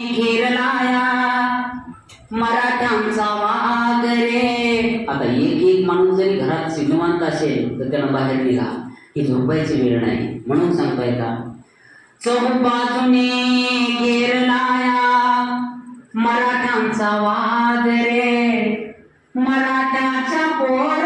घेरलाया. मराठ्यांचा वाघ रे. आता एक एक माणूस जरी घरात श्रीमंत असेल तर त्याला बाहेर निघा. ही झोपायची वेळ नाही. म्हणून सांगताय का चौबाजूने घेरलाया. मराठ्यांचा वाघ रे. मराठ्याच्या पोर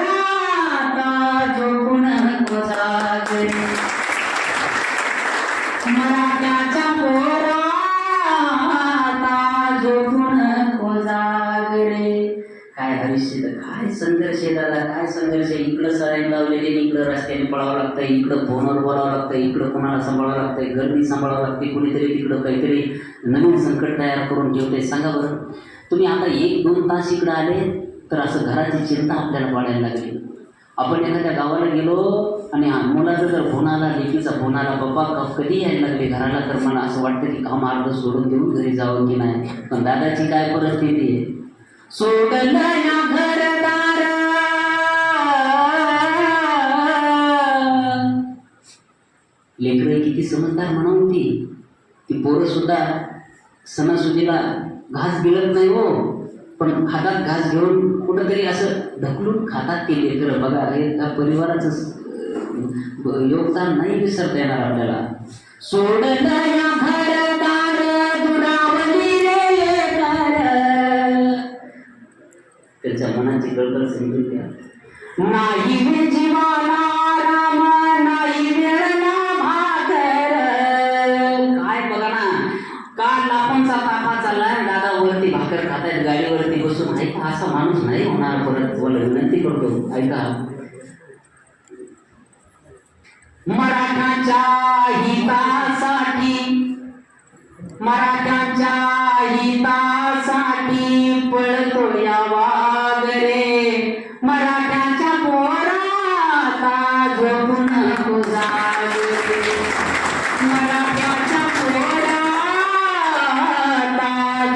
काय तर काय संघर्ष दादा काय संघर्ष? आहे इकडं सराईन लावलेले इकडं रस्त्याने पळावं लागतं इकडं फोनवर बोलावं लागतं इकडं कोणाला सांभाळावं लागतं गर्दी सांभाळावं लागते कुणीतरी तिकडं काहीतरी नवीन संकट तयार करून ठेवते. सांगा बरं तुम्ही आता एक दोन तास इकडं आले तर असं घराची चिंता आपल्याला वाढायला लागली. आपण एखाद्या गावाला गेलो आणि मुलाचा जर फोन आला लेकीचा फोन आला बाबा का कधी यायला लागले घराला? तर मला असं वाटतं की काम अर्ध सोडून देऊन घरी जावं की नाही पण दादाची काय परिस्थिती आहे? सोडलया या लेकरं किती समजदार म्हणून ती ती पोरं सुद्धा सणासुदीला घास गिळत नाही हो. पण हातात घास घेऊन कुठंतरी असं ढकलून खातात ते लेकरं. बघा हे त्या परिवाराचं योगदान नाही विसरता येणार आपल्याला. सोडलं त्याच्या मनाची गडबड समजून घ्या नाही रे जीवाला राम नाही मिळला भाकर. काय बघा ना काल लापणचा तापा चाललाय दादा वरती भाकर खातायत गाडीवरती बसून. ऐका असा माणूस नाही होणार परत. तुम्हाला विनंती करतो ऐका. मराठाच्या हितासाठी मराठा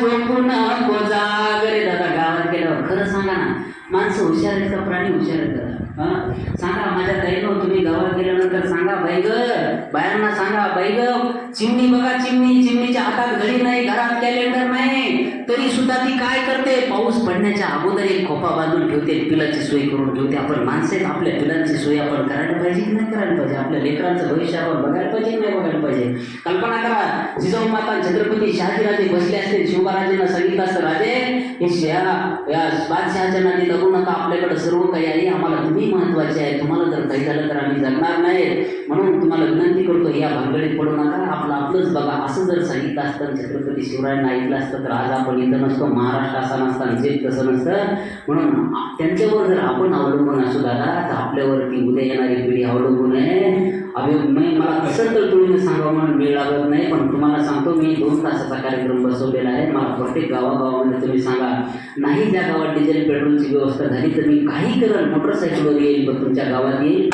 झोपून नको जाग दादा गावात गेल्यावर. खरं सांगा ना माणसं हुशार आहेत का प्राणी हुशार आहेत का सांगा माझ्या ताईनं तुम्ही गावात गेल्यानंतर सांगा बाई ग. बायांना सांगा बाई ग चिमणी बघा चिमणी चिमणीच्या हातात घडी नाही घरात कॅलेंडर नाही. तरी सुद्धा ती काय करते? पाऊस पडण्याच्या अगोदर एक खोपा बांधून ठेवते पिलाची सोय करून ठेवते. आपण माणसे आपल्या पिलांची सोय आपण करायला पाहिजे की नाही करायला पाहिजे? आपल्या लेकरांचं भविष्य आपण बघायला पाहिजे की नाही बघायला पाहिजे? कल्पना करा जिजाऊ माता छत्रपती शहाजीराजे बसले असते शिवबाराजेंना सांगितलं असतं राजे हे शहरा या बादशहाच्या नादी लागू नका आपल्याकडे सर्व काही आहे आम्हाला तुम्ही महत्त्वाचे आहे. तुम्हाला जर काही झालं तर आम्ही जगणार नाही म्हणून तुम्हाला विनंती करतो या भानगडीत पडू नका. आपलं आपलंच बघा असं जर सांगितलं असतं छत्रपती शिवरायांना ऐकलं असतं तर आज आपण इथं नसतो महाराष्ट्र असा नसता जे तसं नसतं. म्हणून त्यांच्यावर जर आपण अवलंबून असू दादा तर आपल्यावरती उद्या येणारी पिढी अवलंबून आहे. अभि मला कसं तर तुम्ही सांगा म्हणून वेळ लागत नाही पण तुम्हाला सांगतो मी दोन तासाचा कार्यक्रम बसवलेला आहे. मला प्रत्येक गावागावामध्ये तुम्ही सांगा नाही ज्या गावात डिझेल पेट्रोलची व्यवस्था झाली तर मी काही करेल मोटरसायकलवर येईल पण तुमच्या गावात येईल.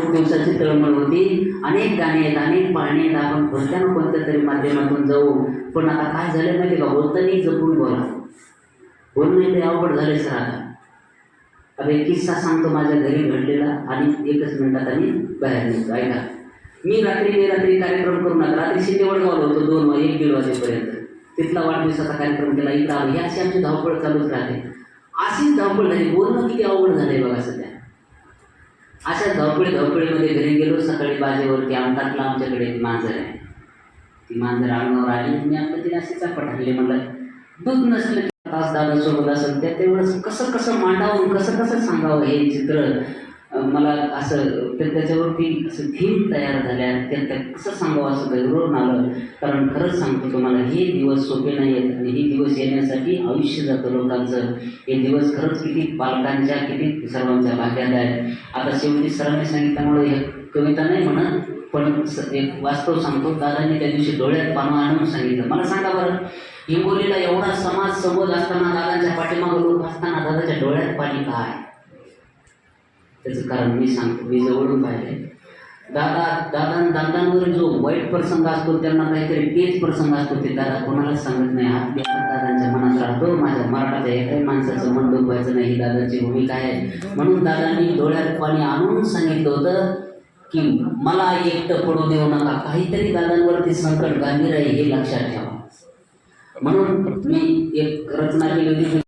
खूप दिवसाची तळमळ होती अनेक गाणी आहेत अनेक पाहणे आहेत. आपण कोणत्या ना कोणत्या तरी माध्यमातून जाऊ. पण आता काय झालं माहिती का? बोलताना जपून बोला. बोलणं ते अवघड झाले सर आता. आता एक किस्सा सांगतो माझ्या घरी घडलेला आणि एकच मिनिटात आणि बाहेर निघतो. ऐका. मी रात्री मी रात्री कार्यक्रम करून आलो रात्री शिंदे वडगावला होतो दोन वा एक दीड वाजेपर्यंत. तिथला वाढदिवसाचा कार्यक्रम केला. इकडं आलो ही अशी आमची धावपळ चालूच राहते. अशीच धावपळ झाली. बोलणं किती अवघड झालंय बघा सध्या. अशा धावपळी धावपळीमध्ये घरी गेलो सकाळी बाजेवरती आमटातला आमच्याकडे एक मांजर आहे. ती मांजर अंगावर आली मी आपलं तिला असे चापट हल्ले म्हणलं दूध नसलं की तास दादा सोबत असेल त्या तेवढंच कसं कसं मांडावं कसं कसं सांगावं हे चित्र. मला असं तर त्याच्यावरती असं थीम तयार झाल्या त्या कसं सांगावं असं गैरवरून आलं कारण खरंच सांगतो तुम्हाला हे दिवस सोपे नाही आहेत आणि हे दिवस येण्यासाठी आयुष्य जातं लोकांचं. हे दिवस खरंच किती पालकांच्या किती सर्वांच्या भाग्यात आहे. आता शेवटी सरांनी सांगितल्यामुळे हे कविता नाही म्हणत पण एक वास्तव सांगतो. दादांनी त्या दिवशी डोळ्यात पानं आणून सांगितलं. मला सांगा बरं हिंगोलीला एवढा समाज संबोध असताना दादांच्या पाठीमागं लोक असताना दादाच्या डोळ्यात पाणी काय? त्याचं कारण मी सांगतो मी जवळून पाहिले दादा दादा दादांवर जो वाईट प्रसंग असतो त्यांना काहीतरी तेच प्रसंग असतो ते दादा कोणालाच सांगत नाही. हात देतात दादांच्या मनात राहतो. माझ्या मराठाच्या एकाही माणसाचं मन दुखवायचं नाही. ही दादाची भूमिका आहे. म्हणून दादांनी डोळ्यात पाणी आणून सांगितलं होतं की मला एकटं पडू देऊ नका. काहीतरी दादांवरती संकट गांभीर आहे हे लक्षात ठेवा. म्हणून मी एक रचना केली होती.